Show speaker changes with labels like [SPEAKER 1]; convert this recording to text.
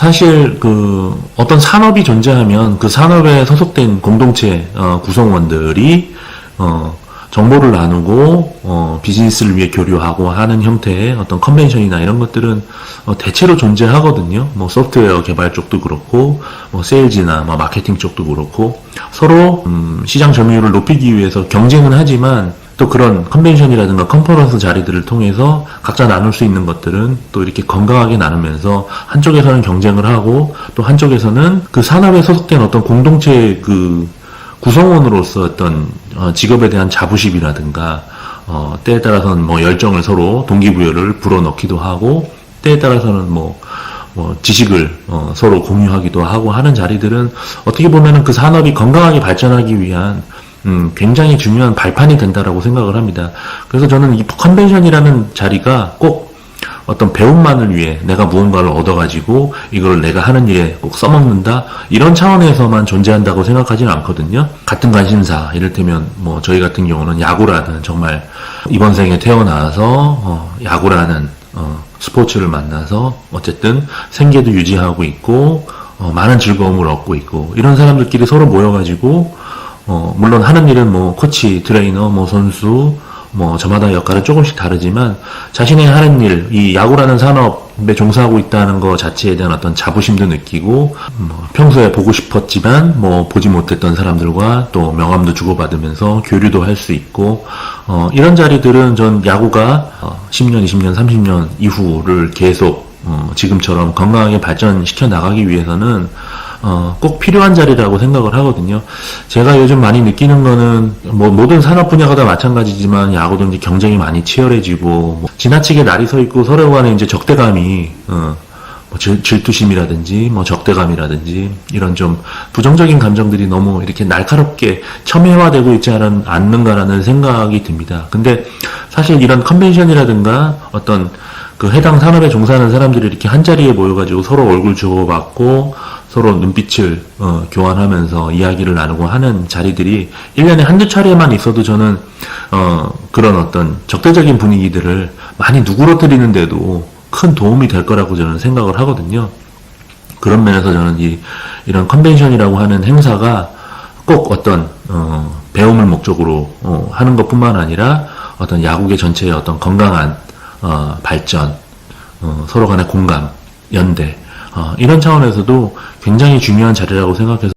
[SPEAKER 1] 사실 그 어떤 산업이 존재하면 그 산업에 소속된 공동체 어, 구성원들이 어, 정보를 나누고 어, 비즈니스를 위해 교류하고 하는 형태의 어떤 컨벤션이나 이런 것들은 어, 대체로 존재하거든요. 뭐 소프트웨어 개발 쪽도 그렇고 뭐 세일즈나 뭐 마케팅 쪽도 그렇고 서로 음, 시장 점유율을 높이기 위해서 경쟁은 하지만 또 그런 컨벤션이라든가 컨퍼런스 자리들을 통해서 각자 나눌 수 있는 것들은 또 이렇게 건강하게 나누면서 한쪽에서는 경쟁을 하고 또 한쪽에서는 그 산업에 소속된 어떤 공동체의 그 구성원으로서 어떤 어, 직업에 대한 자부심이라든가 어, 때에 따라서는 뭐 열정을 서로 동기부여를 불어넣기도 하고 때에 따라서는 뭐, 뭐 지식을 어, 서로 공유하기도 하고 하는 자리들은 어떻게 보면은 그 산업이 건강하게 발전하기 위한 음, 굉장히 중요한 발판이 된다라고 생각을 합니다. 그래서 저는 이 컨벤션이라는 자리가 꼭 어떤 배움만을 위해 내가 무언가를 얻어가지고 이걸 내가 하는 일에 꼭 써먹는다 이런 차원에서만 존재한다고 생각하지는 않거든요. 같은 관심사 이를테면 뭐 저희 같은 경우는 야구라는 정말 이번 생에 태어나서 어, 야구라는 어, 스포츠를 만나서 어쨌든 생계도 유지하고 있고 어, 많은 즐거움을 얻고 있고 이런 사람들끼리 서로 모여가지고 어, 물론 하는 일은 뭐 코치, 트레이너, 뭐 선수, 뭐 저마다 역할은 조금씩 다르지만 자신의 하는 일, 이 야구라는 산업에 종사하고 있다는 것 자체에 대한 어떤 자부심도 느끼고 뭐 평소에 보고 싶었지만 뭐 보지 못했던 사람들과 또 명함도 주고받으면서 교류도 할 수 있고 어, 이런 자리들은 전 야구가 어, 10년, 20년, 30년 이후를 계속 어, 지금처럼 건강하게 발전시켜 나가기 위해서는 어, 꼭 필요한 자리라고 생각을 하거든요. 제가 요즘 많이 느끼는 거는 뭐 모든 산업 분야가 다 마찬가지지만 야구도 이제 경쟁이 많이 치열해지고 뭐 지나치게 날이 서 있고 서로 간에 이제 적대감이 어, 뭐 질, 질투심이라든지 뭐 적대감이라든지 이런 좀 부정적인 감정들이 너무 이렇게 날카롭게 첨예화되고 있지 않은, 않는가라는 생각이 듭니다. 근데 사실 이런 컨벤션이라든가 어떤 그 해당 산업에 종사하는 사람들이 이렇게 한 자리에 모여가지고 서로 얼굴 주고받고 서로 눈빛을 어, 교환하면서 이야기를 나누고 하는 자리들이 1년에 한두 차례만 있어도 저는 어, 그런 어떤 적대적인 분위기들을 많이 누그러뜨리는데도 큰 도움이 될 거라고 저는 생각을 하거든요. 그런 면에서 저는 이, 이런 컨벤션이라고 하는 행사가 꼭 어떤, 어, 배움을 목적으로, 어, 하는 것 뿐만 아니라 어떤 야구계 전체의 어떤 건강한, 어, 발전, 어, 서로 간의 공감, 연대, 어, 이런 차원에서도 굉장히 중요한 자리라고 생각해서